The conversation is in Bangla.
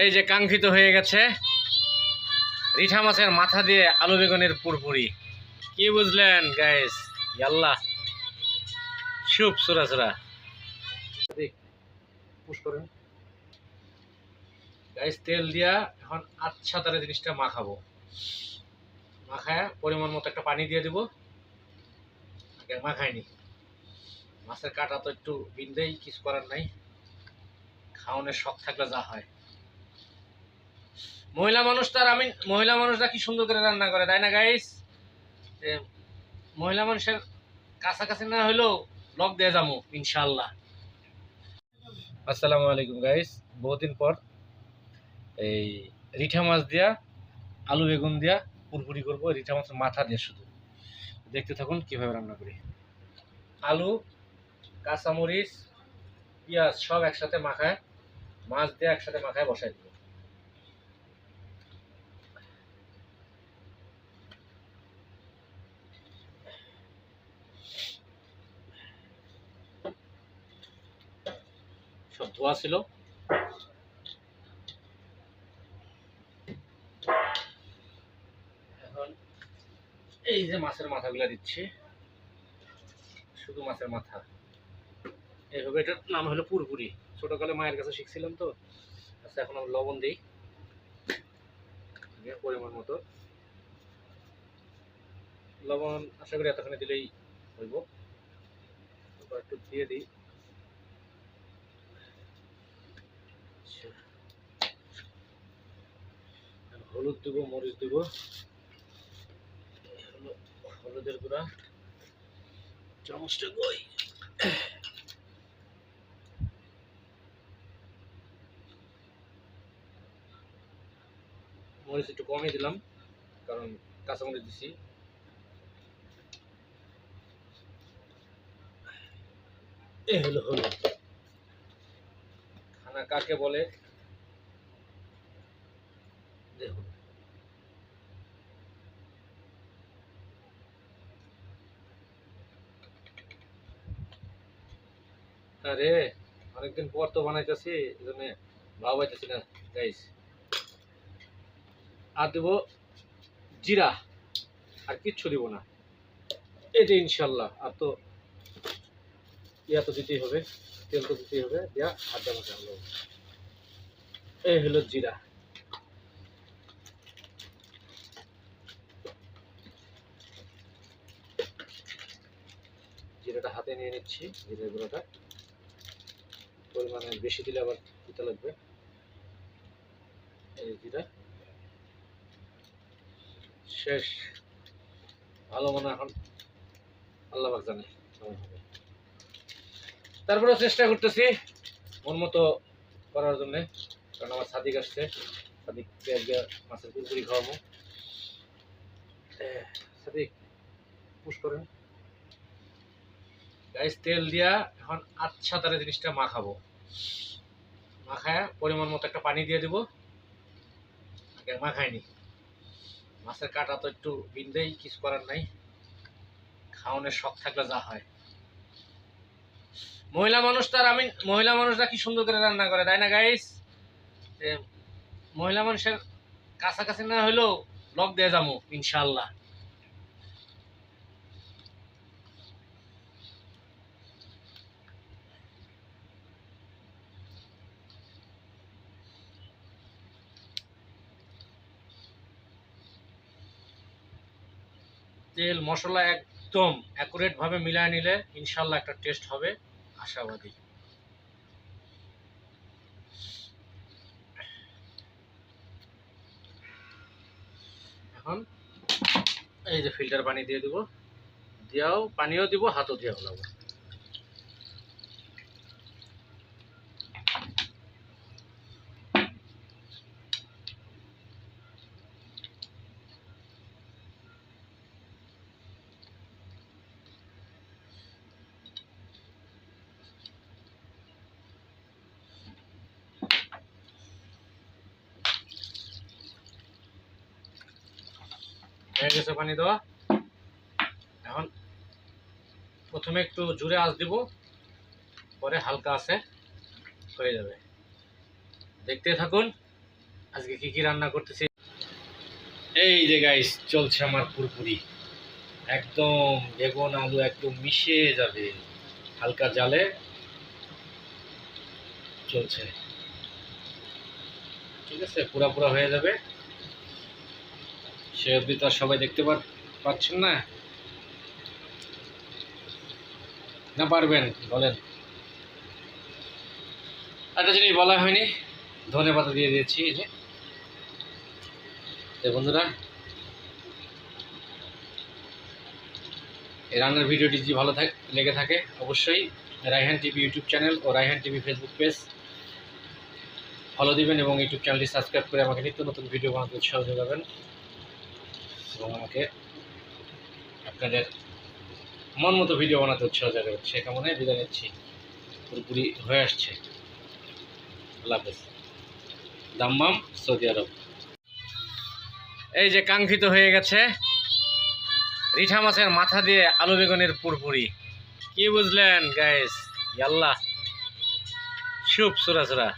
এই যে কাঙ্ক্ষিত হয়ে গেছে। রিঠা মাছের মাথা দিয়ে আলু বেগুনের পুরপুরি। কি বুঝলেন গাইস ইয়াল্লা শুভ সুরা সুরা গাইস তেল দিয়া এখন আচ্ছা তারে জিনিসটা মাখাবো। মাখায় পরিমাণ মতো একটা পানি দিয়ে দিব। আগে মাখাইনি মাছের কাটা তো একটু বিন্দেই, কিছু করার নাই। খাওয়ানোর শখ থাকলে যা হয়। মহিলা মানুষ তার আমি মহিলা মানুষরা কি সুন্দর করে রান্না করে, তাই না গাইস মহিলা মানুষের কাছাকাছি না হলেও লক দিয়ে যাব ইনশাল্লাহ আসসালামু আলাইকুম গাইস বহুদিন পর এই রিঠা মাছ দিয়া, আলু বেগুন দিয়া, পুরপুরি করব রিঠা মাছের মাথা দিয়ে শুধু। দেখতে থাকুন কীভাবে রান্না করি। আলু, কাঁচামরিচ, পেঁয়াজ সব একসাথে মাখায়, মাছ দিয়ে একসাথে মাখায় বসাই দিব। সব ধোয়া ছিল। এখন এই যে মাছের মাথাগুলা দিচ্ছি। শুধু মাছের মাথা। এইভাবে এটার নাম হলো পুরপুরি। ছোটকালে মায়ের কাছে শিখছিলাম তো। আচ্ছা এখন আমি লবণ দিই। পরিমাণ মতো। লবণ আশা করি এতখানি দিলেই হইব। একটু দিয়ে দিই। হলুদ দেবো, মরিচ দেবো। হলুদের গুঁড়া। চামচটা কই? মরিচ একটু কমই দিলাম, কারণ কাঁচামরিচ দিছি। এ হলো হলো খানা কাকে বলে? আরে, অনেকদিন পর তো বানাইতেছি এই জন্য ভাব হইতেছি না গাইস আর দেবো জিরা, আর কিচ্ছু দিব না। এটা ইনশাল্লাহ, আর তো ইয়া তো দিতেই হবে, তেল তো দিতেই হবে, দিয়া আদা মাখা হলো এই হলো জিরা। জিরাটা হাতে নিয়ে নিচ্ছি জিরা গুঁড়োটা। পরিমাণে বেশি দিলে আবার দিতে লাগবে। এই জিরা শেষ। ভালো মনে এখন। আল্লাহ জানে তারপরেও চেষ্টা করতেছি মন মতো করার জন্যে। কারণ আমার সাদিক আসছে। সাদিককে আজকে মাছের কুরকুরি খাওয়াবো। সাদিক, পুশ করেন। গাইস তেল দিয়া এখন আচ্ছা তারে জিনিসটা মাখাবো। মাখায় পরিমাণ মতো একটা পানি দিয়ে দিব। আগে মাখাইনি মাছের কাটা তো একটু বিন্দেই, কিছু করার নাই। খাওয়ানোর শখ থাকলে যা হয়। মহিলা মানুষ তার আমি, মহিলা মানুষরা কি সুন্দর করে রান্না করে, তাই না গাইস মহিলা মানুষের কাছাকাছি না হলেও লক দিয়ে যাব ইনশাল্লাহ তেল, মশলা একদম অ্যাকুরেট ভাবে মিলায় নিলে ইনশাল্লাহ একটা টেস্ট হবে। আশাবাদী। এখন এই যে ফিল্টার পানি দিয়ে দিব। দিয়াও পানিও দিব, হাতও দিয়ে হলাবো গেছে পানি দেওয়া। এখন প্রথমে একটু জুড়ে আঁচ দিব, পরে হালকা আছে, হয়ে যাবে। দেখতে থাকুন, আজকে কি কি রান্না করতেছি। এই যে গাইস চলছে আমার পুরপুরি। একদম বেগুন, আলু একদম মিশে যাবে। হালকা জালে চলছে। ঠিক আছে পুরা পুরা হয়ে যাবে। সে অবধি তো সবাই দেখতে পাচ্ছেন না। না পারবেন, বলেন। একটা জিনিস বলা হয়নি ধনে পাতা দিয়ে দিয়েছি, এই যে। বন্ধুরা, এই রান্নার ভিডিওটি যদি ভালো থাকে, লেগে থাকে, অবশ্যই রাইহান টিভি ইউটিউব চ্যানেল ও Raihan TV Facebook page follow দিবেন এবং ইউটিউব চ্যানেলটি সাবস্ক্রাইব করে আমাকে নিত্য নতুন ভিডিও বানাতে উৎসাহ যোগাবেন। এবং আমাকে আপনাদের মন মতো ভিডিও বানাতে উৎসাহ যোগাবেন সে কামনায় বিদায় নিচ্ছি। পুরোপুরি হয়ে আসছে। Allah Dammam Saudi Arab. এই যে কাঙ্ক্ষিত হয়ে গেছে রিঠা মাছের মাথা দিয়ে আলু বেগুনের পুরপুরি। কি বুঝলেন গাইস ইয়াল্লাহ। শুভ সুরা সুরা